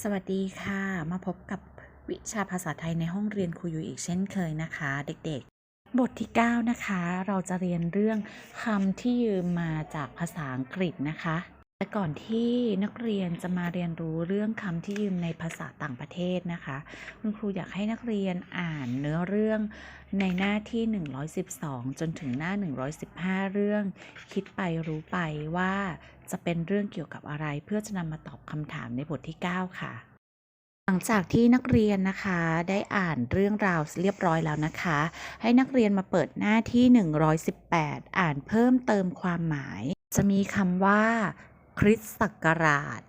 สวัสดีค่ะ มาพบกับวิชาภาษาไทยในห้องเรียนครูอยู่อีกเช่นเคยนะคะ เด็กๆ บทที่ 9 นะคะ เราจะเรียนเรื่องคำที่ยืมมาจากภาษาอังกฤษนะคะ แต่ก่อนที่นักเรียนจะมาเรียนรู้เรื่องคำที่ยืมในภาษาต่างประเทศนะคะ คุณครูอยากให้นักเรียนอ่านเนื้อเรื่องในหน้าที่ 112 จนถึงหน้า 115 เรื่อง คิดไปรู้ไปว่าจะเป็นเรื่องเกี่ยวกับอะไรเพื่อจะนำมาตอบคำถามในบทที่ 9 ค่ะ หลังจากที่นักเรียนนะคะได้อ่านเรื่องราวเรียบร้อยแล้วนะคะ ให้นักเรียนมาเปิดหน้าที่ 118 อ่านเพิ่มเติมความหมาย จะมีคำว่า คริสต์ศักราช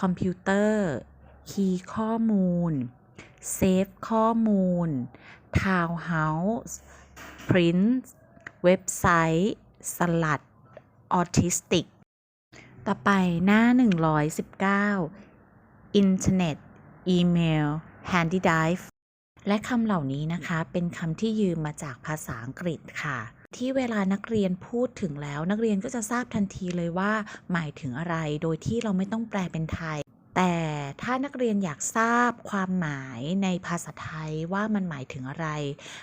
คอมพิวเตอร์ คีย์ข้อมูล เซฟข้อมูล ทาวน์เฮาส์พรินซ์เว็บไซต์ สลัด ออทิสติก ต่อไปหน้า 119 อินเทอร์เน็ต อีเมล Handy Drive และคำเหล่านี้นะคะ เป็นคำที่ยืมมาจากภาษาอังกฤษค่ะ ที่เวลานักเรียนพูดถึงแล้ว นักเรียนก็จะทราบทันทีเลยว่า หมายถึงอะไรโดยที่เราไม่ต้องแปลเป็นไทย แต่ถ้านักเรียนอยากทราบความหมายในภาษาไทยว่ามันหมายถึงอะไร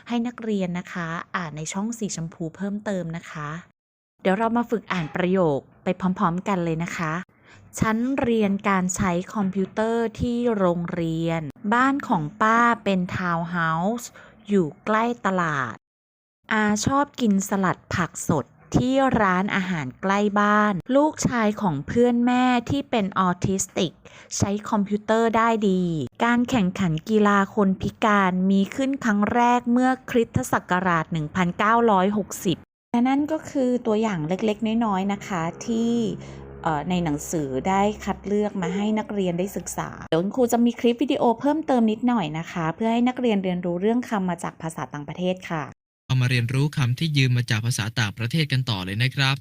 ให้นักเรียนนะคะ อ่านในช่องสีชมพูเพิ่มเติมนะคะ เดี๋ยวเรามาฝึกอ่านประโยคไปพร้อม ๆ กันเลยนะคะฉันเรียนการใช้คอมพิวเตอร์ที่โรงเรียน บ้านของป้าเป็นทาวน์เฮาส์อยู่ใกล้ตลาด อาชอบกินสลัดผักสดที่ร้านอาหารใกล้บ้าน ลูกชายของเพื่อนแม่ที่เป็นออทิสติก ใช้คอมพิวเตอร์ได้ดี การแข่งขันกีฬาคนพิการมีขึ้นครั้งแรกเมื่อคริสตศักราช 1960 และนั่นก็คือตัวอย่างเล็กๆ น้อยๆ นะคะที่ในหนังสือได้คัดเลือกมาให้นักเรียนได้ศึกษา เดี๋ยวคุณครูจะมีคลิปวิดีโอเพิ่มเติมนิดหน่อยนะคะ เพื่อให้นักเรียนเรียนรู้เรื่องคำมาจากภาษาต่างประเทศค่ะ เรามาเรียนรู้คำที่ยืมมาจากภาษาต่างประเทศกันต่อเลยนะครับ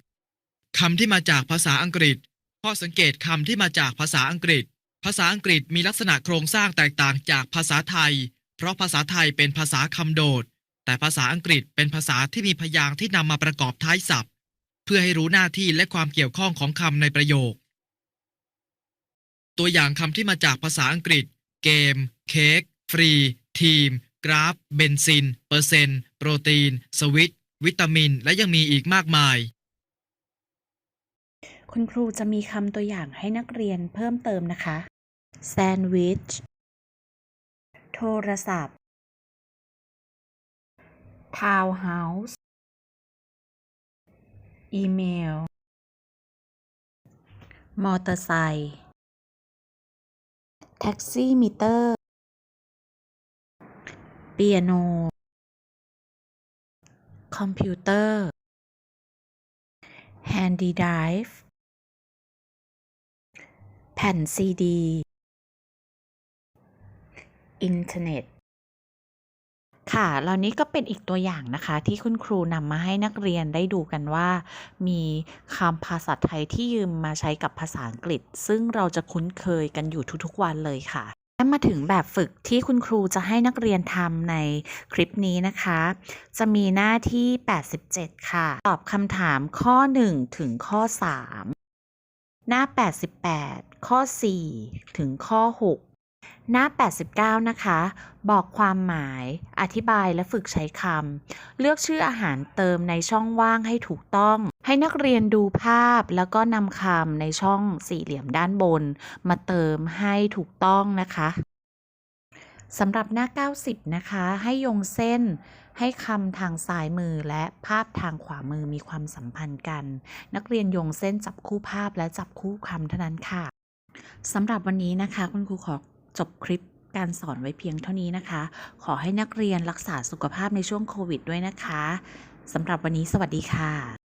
คำที่มาจากภาษาอังกฤษ ข้อสังเกตคำที่มาจากภาษาอังกฤษ ภาษาอังกฤษมีลักษณะโครงสร้างแตกต่างจากภาษาไทย เพราะภาษาไทยเป็นภาษาคำโดด แต่ภาษาอังกฤษเป็นภาษาที่มีพยางค์ที่นำมาประกอบท้ายศัพท์ เพื่อให้รู้หน้าที่และความเกี่ยวข้องของคำในประโยค ตัวอย่างคำที่มาจากภาษาอังกฤษ เกม เค้ก ฟรี ทีม กราฟ เบนซิน เปอร์เซนต์ โปรตีน สวิต วิตามิน และยังมีอีกมากมาย คุณครูจะมีคำตัวอย่างให้นักเรียนเพิ่มเติมนะคะแซนด์วิช โทรศัพท์ ทาวน์เฮาส์ อีเมล มอเตอร์ไซค์ แท็กซี่มิเตอร์ เปียโน คอมพิวเตอร์ แฮนดี้ไดฟ์ แผ่นซีดี อินเทอร์เน็ต ค่ะเหล่านี้ก็เป็นอีกตัวอย่างนะคะ ที่คุณครูนำมาให้นักเรียนได้ดูกันว่า มีคำภาษาไทยที่ยืมมาใช้กับภาษาอังกฤษ ซึ่งเราจะคุ้นเคยกันอยู่ทุกๆวันเลยค่ะ และมาถึงแบบฝึกที่คุณครูจะให้นักเรียนทำในคลิปนี้นะคะ จะมีหน้าที่ 87 ค่ะ ตอบคำถามข้อ 1 ถึงข้อ 3 หน้า 88 ข้อ 4 ถึงข้อ 6 หน้า 89 นะคะ บอกความหมาย อธิบายและฝึกใช้คำ เลือกชื่ออาหารเติมในช่องว่างให้ถูกต้อง ให้นักเรียนดูภาพแล้วก็นำคำในช่องสี่เหลี่ยมด้านบน มาเติมให้ถูกต้องนะคะสำหรับหน้า 90 นะคะ ให้โยงเส้นให้คำทางซ้ายมือและภาพทางขวามือมีความสัมพันธ์กัน นักเรียนโยงเส้นจับคู่ภาพและจับคู่คำเท่านั้นค่ะสำหรับวันนี้นะคะ คุณครูขอจบคลิปการสอนไว้เพียงเท่านี้นะคะ ขอให้นักเรียนรักษาสุขภาพในช่วงโควิดด้วยนะคะสำหรับวันนี้สวัสดีค่ะ